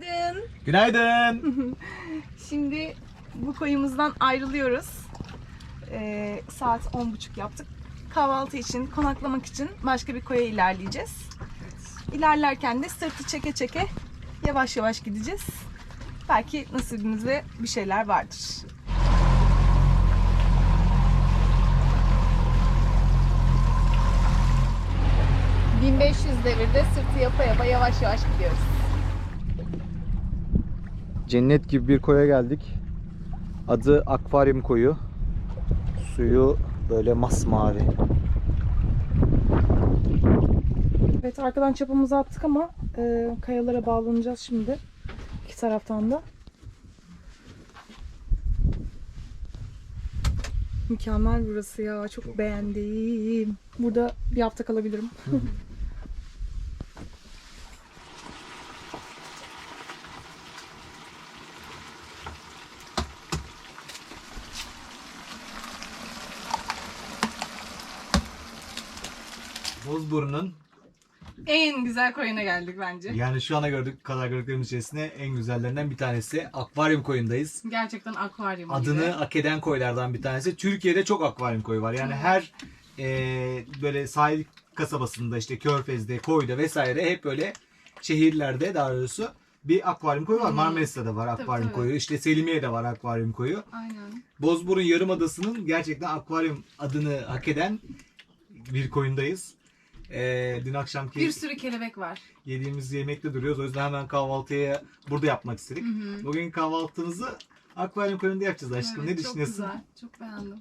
Günaydın. Günaydın. Şimdi bu koyumuzdan ayrılıyoruz. Ee, saat 10.30 yaptık. Kahvaltı için, konaklamak için başka bir koya ilerleyeceğiz. İlerlerken de sırtı çeke çeke yavaş yavaş gideceğiz. Belki nasibimizde bir şeyler vardır. ...1500 devirde sırtı yapa yapa yavaş yavaş gidiyoruz. Cennet gibi bir koya geldik. Adı Akvaryum Koyu. Suyu böyle masmavi. Evet arkadan çapamızı attık ama e, kayalara bağlanacağız şimdi. İki taraftan da. Mükemmel burası ya. Çok beğendim. Burada bir hafta kalabilirim. Bozburnu'nun en güzel koyuna geldik bence. yani şu ana gördük kadar gördüklerimiz içerisinde en güzellerinden bir tanesi. Akvaryum koyundayız. Gerçekten akvaryum gibi. Adını hak eden koylardan bir tanesi. Türkiye'de çok akvaryum koyu var. Yani her e, böyle sahil kasabasında işte Körfez'de, koyda vesaire hep böyle şehirlerde daha doğrusu bir akvaryum koyu var. Marmaris'te var Tabii, akvaryum tabii. koyu. İşte Selimiye'de var akvaryum koyu. Aynen. Bozburun Yarımadası'nın gerçekten akvaryum adını hak eden bir koyundayız. Ee, dün akşamki Bir sürü kelebek var. yediğimiz yemekte duruyoruz. O yüzden hemen kahvaltıya burada yapmak istedik. Hı hı. Bugün kahvaltımızı akvaryum koyunda yapacağız aşkım. Evet, ne düşünüyorsun? Çok güzel. Çok beğendim.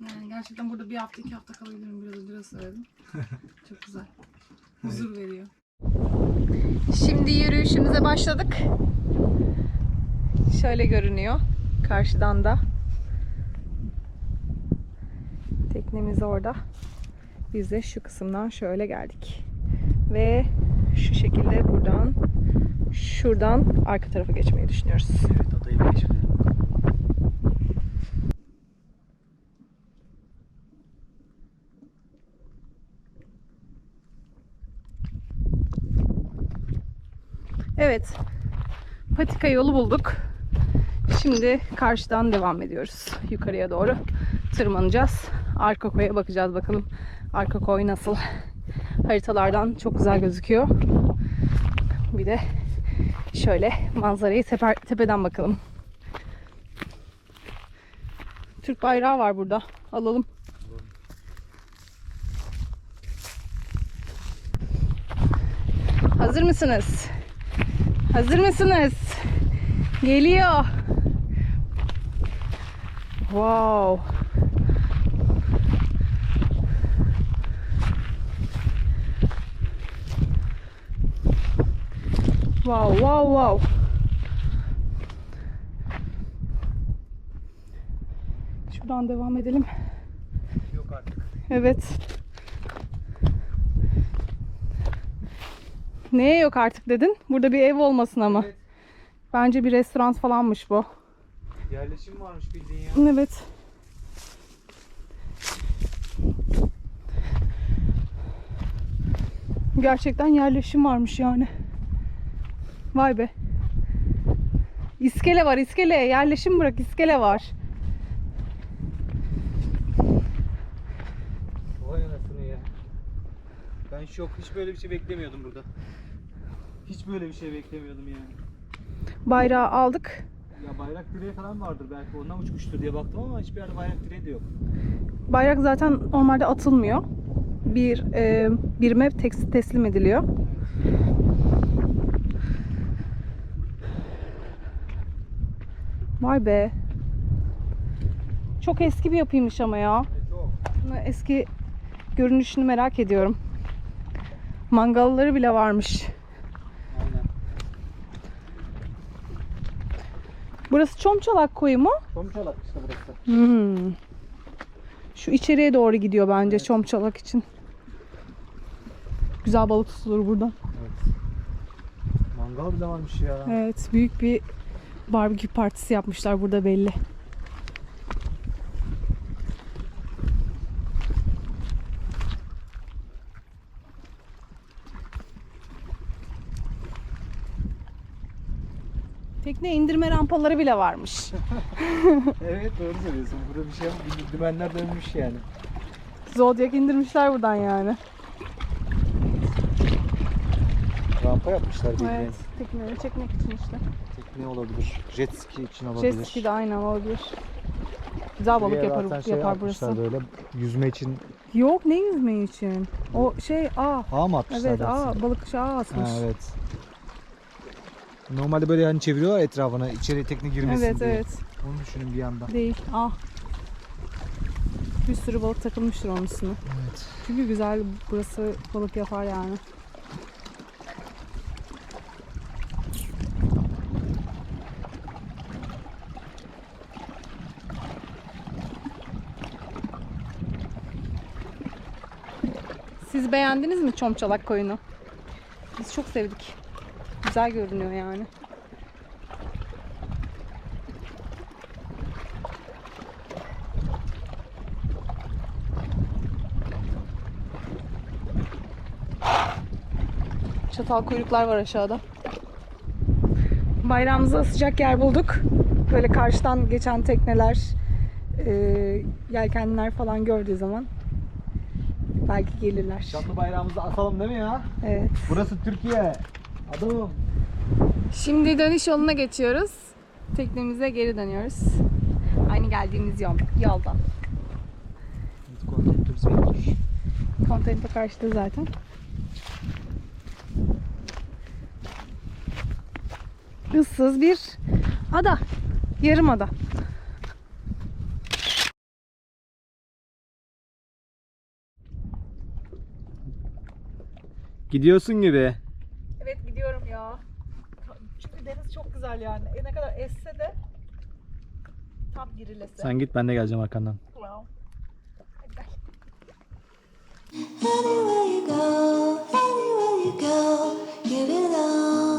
Yani gerçekten burada bir hafta iki hafta kalabilirim. Biraz biraz söyledim. çok güzel. Huzur veriyor. Şimdi yürüyüşümüze başladık. Şöyle görünüyor. Karşıdan da. Teknemiz orada. Biz de şu kısımdan şöyle geldik. Ve şu şekilde buradan şuradan arka tarafa geçmeyi düşünüyoruz. Evet adayı bir geçelim. Evet. Patika yolu bulduk. Şimdi karşıdan devam ediyoruz. Yukarıya doğru tırmanacağız. Arka koya bakacağız bakalım. Arka koy nasıl? Haritalardan çok güzel gözüküyor. Bir de şöyle manzarayı tepe, tepeden bakalım. Türk bayrağı var burada. Alalım. Hazır mısınız? Hazır mısınız? Geliyor. Wow. Wow, wow, wow. Şuradan devam edelim. Yok artık. Evet. Neye yok artık dedin? Burada bir ev olmasın ama. Evet. Bence bir restoran falanmış bu. Yerleşim varmış bildiğin ya. Evet. Gerçekten yerleşim varmış yani. Vay be. İskele var iskele. Yerleşim bırak iskele var. Vay anasını ya. Ben şok. Hiç böyle bir şey beklemiyordum burada. Hiç böyle bir şey beklemiyordum yani. Bayrağı aldık. Ya bayrak direği falan vardır belki ondan uçmuştur diye baktım ama hiçbir yerde bayrak direği de yok. Bayrak zaten normalde atılmıyor. Bir e, birime tes- teslim ediliyor. Vay be. Çok eski bir yapıymış ama ya. Eski görünüşünü merak ediyorum. Mangalları bile varmış. Aynen. Burası Çomçalak koyu mu? Çomçalak işte burası. Hmm. Şu içeriye doğru gidiyor bence Çomçalak için. Güzel balık tutulur buradan. Evet. Mangal bile varmış ya. Evet, büyük bir barbekü partisi yapmışlar burada belli. Tekne indirme rampaları bile varmış. Evet doğru söylüyorsun. Burada bir şey yok. Dümenler dönmüş yani. Zodiac indirmişler buradan yani. Rampa yapmışlar bildiğin. Evet, tekneleri çekmek için işte. Tekne olabilir. Jet ski için olabilir. Jet ski de aynen olabilir. Güzel balık Buraya yapar, zaten şey yapar burası. Böyle yüzme için Yok ne yüzme için? O şey aa. ağ mı atmışlar? Evet dersin? aa balıkçı ağ asmış. Ha, evet. Normalde böyle hani çeviriyorlar etrafına içeri tekne girmesin evet diye. evet. Onu düşünün bir yandan. Değil. Ah. Bir sürü balık takılmıştır onun üstüne. Evet. Çünkü güzel burası balık yapar yani. Siz beğendiniz mi Çomçalak koyunu? Biz çok sevdik. Güzel görünüyor yani. Çatal kuyruklar var aşağıda. Bayrağımıza asacak yer bulduk. Böyle karşıdan geçen tekneler, e, yelkenliler falan gördüğü zaman belki gelirler. Şanlı bayrağımızı asalım değil mi ya? Evet. Burası Türkiye. Adamım. Şimdi dönüş yoluna geçiyoruz. Teknemize geri dönüyoruz. Aynı geldiğimiz yol, yoldan. Bizi bekliyor. Konteyner karşıda zaten. Issız bir ada. Yarım ada. Gidiyorsun gibi. Evet gidiyorum ya. Çünkü deniz çok güzel yani. E, ne kadar esse de tam girilesi. Sen git ben de geleceğim arkandan. Wow. Hadi gel. Anywhere you go, anywhere you go, you belong.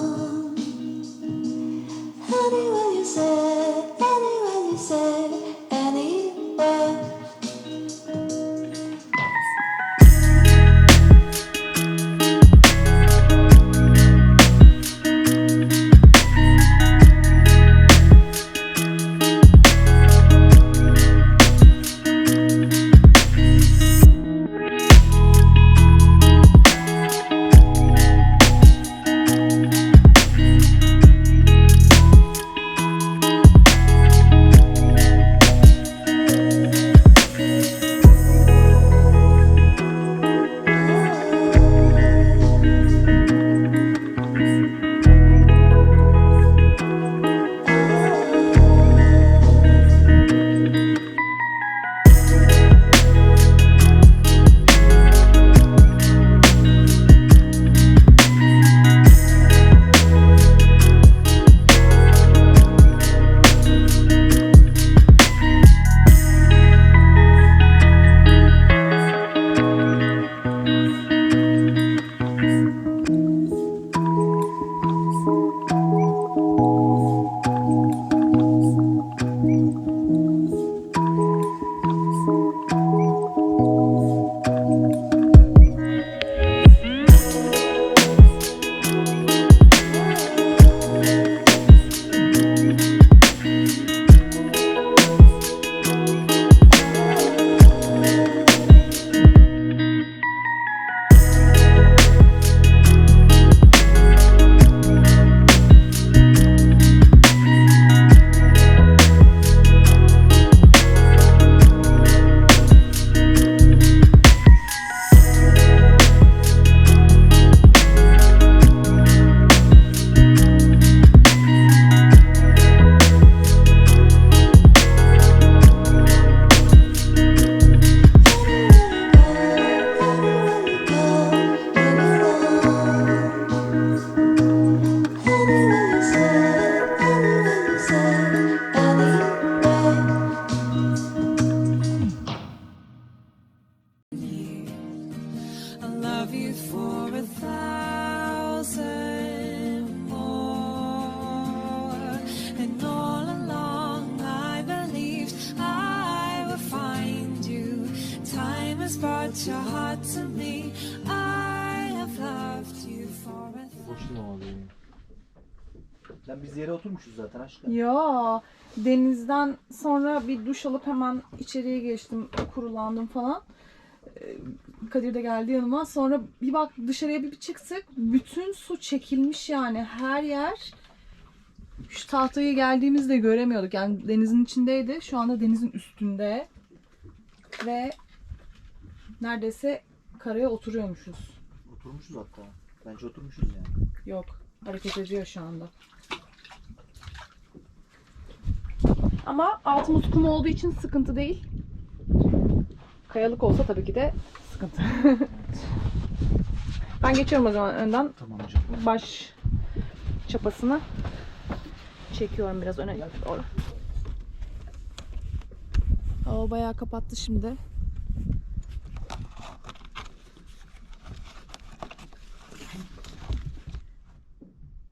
Oturmuşuz zaten aşkım. Ya denizden sonra bir duş alıp hemen içeriye geçtim. Kurulandım falan. Ee, Kadir de geldi yanıma. Sonra bir bak dışarıya bir çıktık. Bütün su çekilmiş yani her yer. Şu tahtayı geldiğimizde göremiyorduk. Yani denizin içindeydi. Şu anda denizin üstünde. Ve neredeyse karaya oturuyormuşuz. Oturmuşuz hatta. Bence oturmuşuz yani. Yok. Hareket ediyor şu anda. Ama altımız kum olduğu için sıkıntı değil. Kayalık olsa tabii ki de sıkıntı. ben geçiyorum o zaman önden. Tamam hocam. Baş çapasını çekiyorum biraz öne doğru. Hava bayağı kapattı şimdi.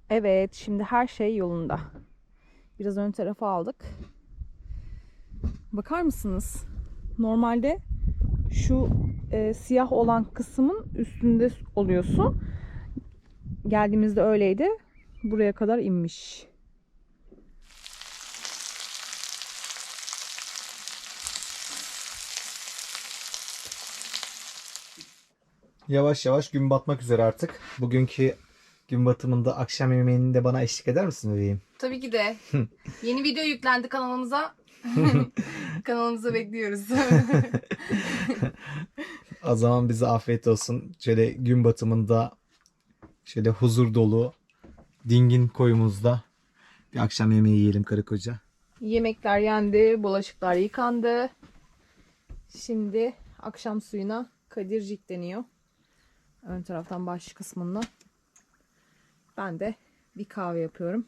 Evet, şimdi her şey yolunda. Biraz ön tarafa aldık. Bakar mısınız? Normalde şu e, siyah olan kısmın üstünde oluyorsun. Geldiğimizde öyleydi. Buraya kadar inmiş. Yavaş yavaş gün batmak üzere artık. Bugünkü gün batımında akşam yemeğini de bana eşlik eder misin bebeğim? Tabii ki de. Yeni video yüklendi kanalımıza. kanalımıza bekliyoruz. O zaman bize afiyet olsun. Şöyle gün batımında şöyle huzur dolu dingin koyumuzda bir akşam yemeği yiyelim karı koca. Yemekler yendi, bulaşıklar yıkandı. Şimdi akşam suyuna Kadircik deniyor. Ön taraftan baş kısmında. Ben de bir kahve yapıyorum.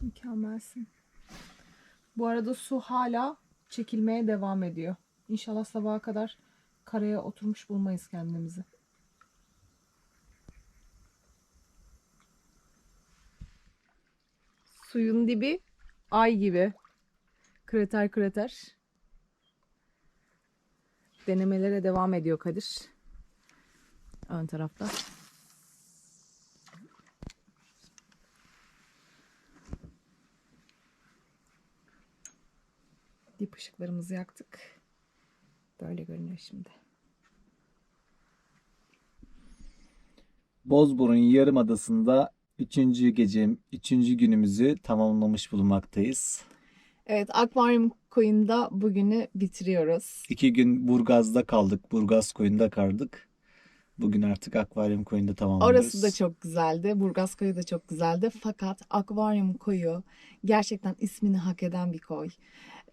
Mükemmelsin. Bu arada su hala çekilmeye devam ediyor. İnşallah sabaha kadar karaya oturmuş bulmayız kendimizi. Suyun dibi ay gibi. Krater krater. Denemelere devam ediyor Kadir. Ön tarafta. Dip ışıklarımızı yaktık. Böyle görünüyor şimdi. Bozburun Yarımadası'nda üçüncü gece, üçüncü günümüzü tamamlamış bulunmaktayız. Evet, akvaryum koyunda bugünü bitiriyoruz. İki gün Burgaz'da kaldık. Burgaz koyunda kaldık. Bugün artık akvaryum koyunda tamamlıyoruz. Orası da çok güzeldi. Burgaz koyu da çok güzeldi. Fakat akvaryum koyu gerçekten ismini hak eden bir koy.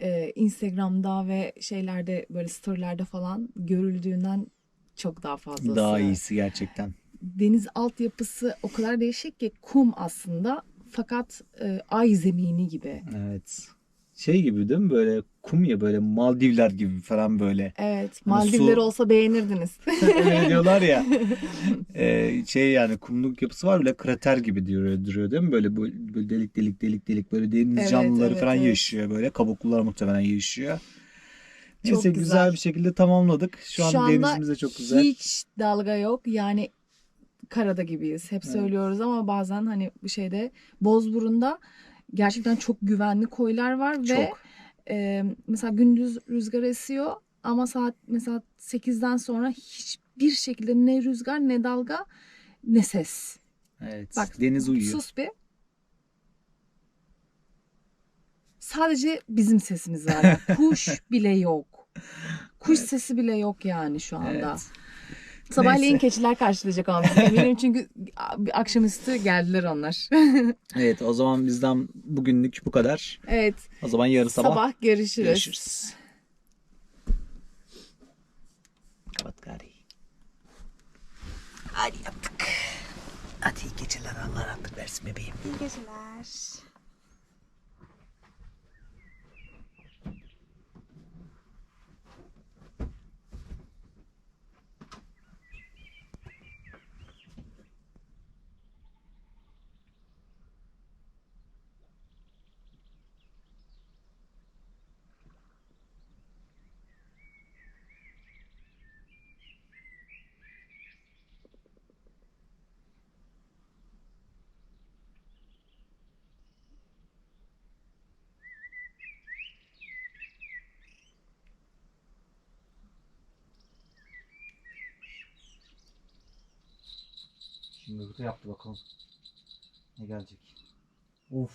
Ee, Instagram'da ve şeylerde böyle storylerde falan görüldüğünden çok daha fazlası. Daha iyisi gerçekten. Deniz altyapısı o kadar değişik ki kum aslında fakat e, ay zemini gibi. Evet. Şey gibi değil mi? Böyle kum ya böyle Maldivler gibi falan böyle. Evet, Hani Maldivler su- olsa beğenirdiniz. Öyle diyorlar ya. Ee, şey yani kumluk yapısı var bile krater gibi duruyor, duruyor değil mi? Böyle, böyle, böyle delik delik delik delik böyle deniz Evet, canlıları evet, falan evet. yaşıyor böyle. Kabuklular muhtemelen yaşıyor. Çok Neyse güzel. güzel. bir şekilde tamamladık. Şu, an denizimiz de çok güzel. hiç dalga yok. Yani karada gibiyiz. Hep Evet. söylüyoruz ama bazen hani bu şeyde Bozburun'da gerçekten çok güvenli koylar var ve Çok. e, mesela gündüz rüzgar esiyor ama saat mesela 8'den sonra hiçbir şekilde ne rüzgar ne dalga ne ses. Evet. Bak, deniz uyuyor. Sus bir. Sadece bizim sesimiz var. Kuş bile yok. Kuş sesi bile yok yani şu anda. Evet. Sabahleyin Neyse. keçiler karşılayacak bizi eminim çünkü akşamüstü geldiler onlar. Evet o zaman bizden bugünlük bu kadar. evet. O zaman yarın sabah, Sabah, görüşürüz. görüşürüz. Kapat gari. Hadi yaptık. Hadi iyi geceler Allah rahatlık versin bebeğim. İyi geceler. Şimdi burada yaptı bakalım. Ne gelecek? Uf.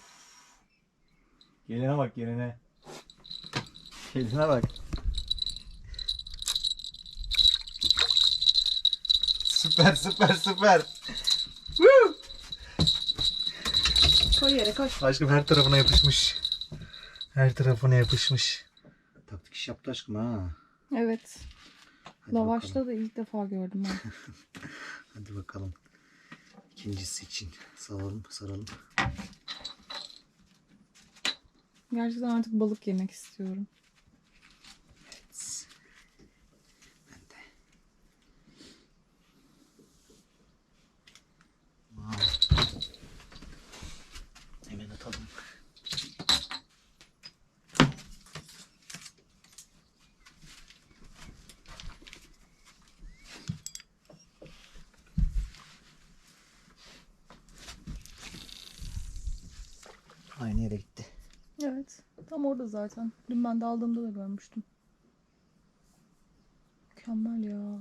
Gelene bak gelene. Gelene bak. Süper süper süper. Koy yere koy. Aşkım her tarafına yapışmış. Her tarafına yapışmış. Taktik iş yaptı aşkım ha. Evet. Hadi Lavaşta bakalım. da ilk defa gördüm ben. Hadi bakalım. İkincisi için saralım saralım. Gerçekten artık balık yemek istiyorum. Aynı yere gitti. Evet. Tam orada zaten. Dün ben de aldığımda da görmüştüm. Mükemmel ya.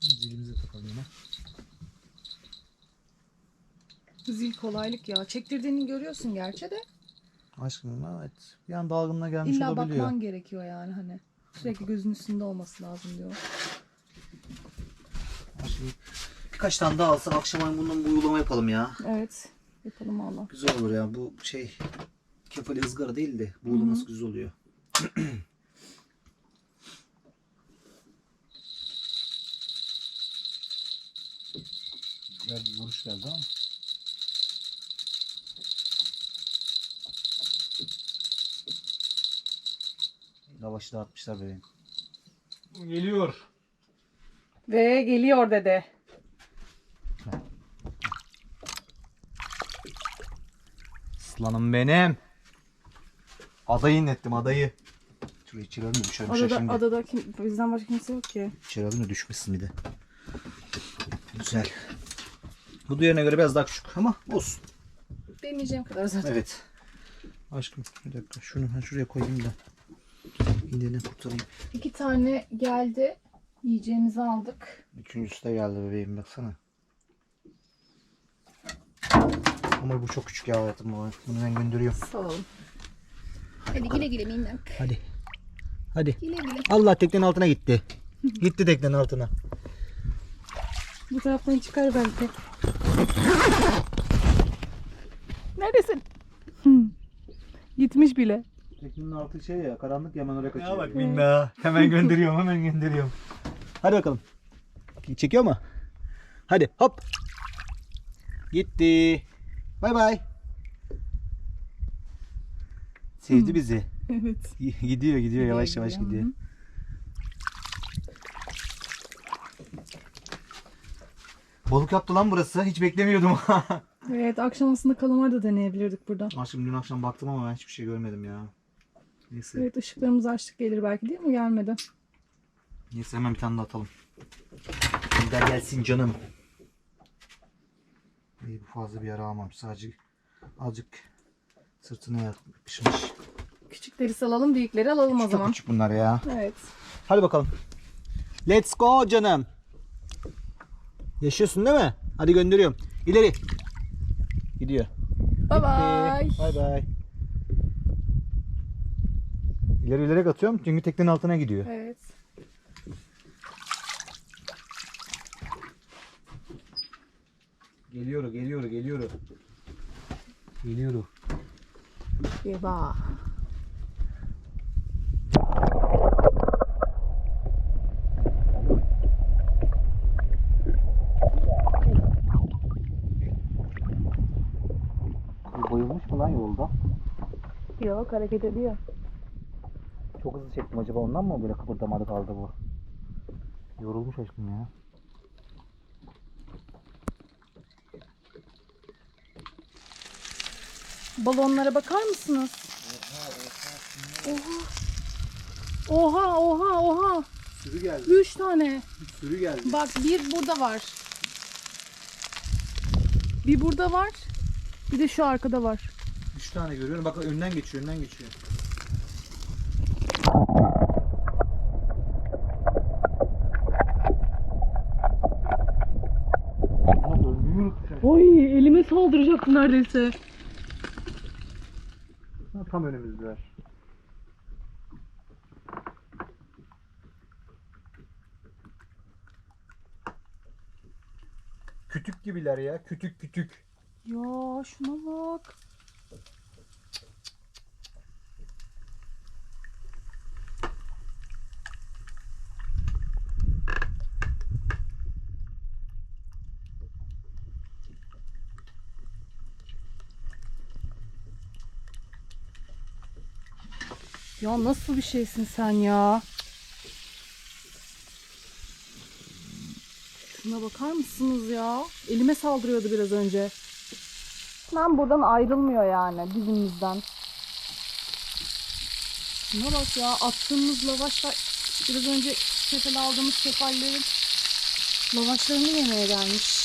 Zilimize takalım yine. Zil kolaylık ya. Çektirdiğini görüyorsun gerçi de. Aşkım evet. Bir an dalgınına gelmiş İlla olabiliyor. bakman gerekiyor yani hani. Sürekli gözün üstünde olması lazım diyor. Aşkım, Birkaç tane daha alsak akşam bundan bu uygulama yapalım ya. Evet. Yapalım valla. Güzel olur ya. Bu şey kefali ızgara değil de bu uygulaması güzel oluyor. Güzel bir vuruş geldi ama. Lavaşı dağıtmışlar bebeğim. Geliyor. Ve geliyor dede. Aslanım benim. Adayı inlettim adayı. Şuraya içeri alayım da düşer düşer Adada, şimdi. adada kim, bizden başka kimse yok ki. İçeri alayım da düşmesin bir de. Güzel. Bu diğerine göre biraz daha küçük ama olsun. Deneyeceğim kadar zaten. Evet. Aşkım bir dakika şunu ben şuraya koyayım da. İğneyle kurtarayım. İki tane geldi. Yiyeceğimizi aldık. Üçüncüsü de geldi bebeğim baksana. Ama bu çok küçük ya hayatım bu. Bunu ben gönderiyorum. Sağ olun. Hadi güle güle minnak. Hadi. Hadi. Güle güle. Allah teknenin altına gitti. Gitti teknenin altına. Bu taraftan çıkar belki. Neredesin? Gitmiş bile. Teknenin altı şey ya karanlık ya hemen oraya kaçıyor. Ya bak minna. Hemen gönderiyorum hemen gönderiyorum. Hadi bakalım. Çekiyor mu? Hadi hop. Gitti. Bay bay. Sevdi bizi. Evet. Gidiyor gidiyor yavaş yavaş gidiyor. gidiyor. Balık yaptı lan burası. Hiç beklemiyordum. Evet akşam aslında kalamar da deneyebilirdik burada. Aşkım dün akşam baktım ama ben hiçbir şey görmedim ya. Neyse. Evet ışıklarımızı açtık gelir belki değil mi? Gelmedi. Neyse hemen bir tane daha atalım. Gönder gelsin canım. İyi bu fazla bir yara almam. Sadece azıcık sırtına yapışmış. Küçükleri salalım büyükleri alalım o Çok zaman. küçük bunlar ya. Evet. Hadi bakalım. Let's go canım. Yaşıyorsun değil mi? Hadi gönderiyorum. İleri. Gidiyor. Bye bye. Bay bay. İleri ileri atıyorum çünkü teknenin altına gidiyor. Evet. Geliyor, geliyor, geliyor. Geliyor. Yeba. Bayılmış mı lan yolda? Yok hareket ediyor. Çok hızlı çektim acaba ondan mı böyle kıpırdamadı kaldı bu? Yorulmuş aşkım ya. Balonlara bakar mısınız? Oha. Oha oha oha. Sürü geldi. Üç tane. Sürü geldi. Bak bir burada var. Bir burada var. Bir de şu arkada var. Üç tane görüyorum. Bak önden geçiyor, önden geçiyor. Oy elime saldıracak neredeyse. Tam önümüzdeler. Kütük gibiler ya. Kütük kütük. Ya şuna bak. Ya nasıl bir şeysin sen ya? Şuna bakar mısınız ya? Elime saldırıyordu biraz önce. Ben buradan ayrılmıyor yani dizimizden. Şuna bak ya attığımız lavaşlar biraz önce sefel aldığımız kefallerin lavaşlarını yemeye gelmiş.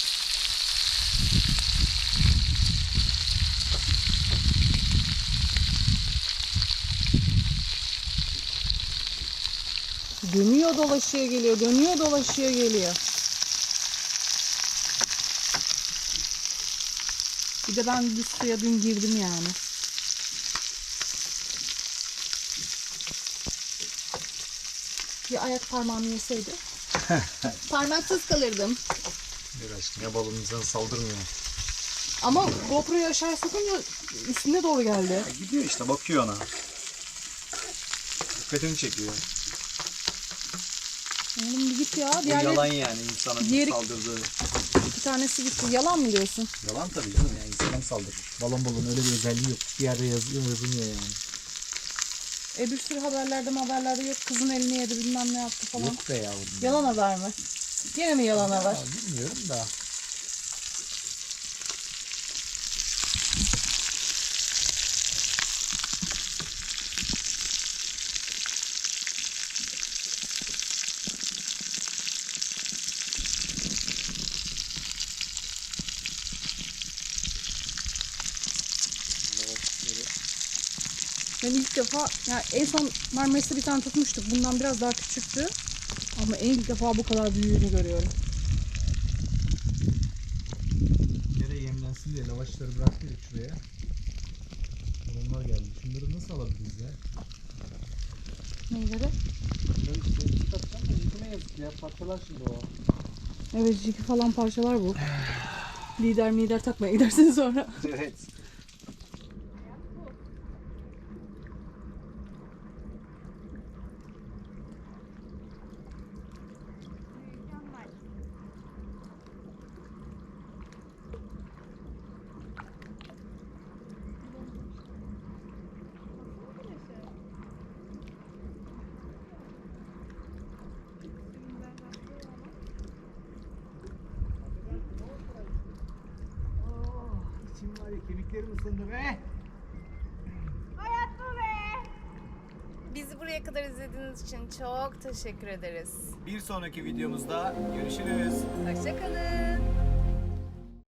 Dönüyor dolaşıyor geliyor, dönüyor dolaşıyor geliyor. Bir de ben bir suya dün girdim yani. Bir ayak parmağımı yeseydi. Parmaksız kalırdım. Bir aşkım ya balon insana saldırmıyor. Ama GoPro'yu aşağı sokunca üstüne doğru geldi. gidiyor işte bakıyor ona. Dikkatini çekiyor. Oğlum bir git ya. Diğerleri yalan yani insana Diğeri- saldırdığı. iki tanesi gitti. Yalan mı diyorsun? Yalan tabii canım yani insana saldırır? Balon balon öyle bir özelliği yok. Bir yerde yazıyor yazılmıyor yani. E bir sürü haberlerde haberlerde yok. Kızın elini yedi bilmem ne yaptı falan. Yok be yavrum. Yalan haber mi? Yine mi yalan haber? Ya bilmiyorum da. Ben ilk defa yani en son Marmaris'te bir tane tutmuştuk. Bundan biraz daha küçüktü. Ama en ilk defa bu kadar büyüğünü görüyorum. Yere yemlensin diye lavaşları bıraktıydık şuraya. Onlar geldi. Şunları nasıl alabiliriz ya? Neyleri? Yazık ya. Parçalar şimdi o. Evet jiki falan parçalar bu. lider mider takmaya gidersin sonra. Evet. İçim var ya kemiklerim ısındı be. Bizi buraya kadar izlediğiniz için çok teşekkür ederiz. Bir sonraki videomuzda görüşürüz. Hoşçakalın.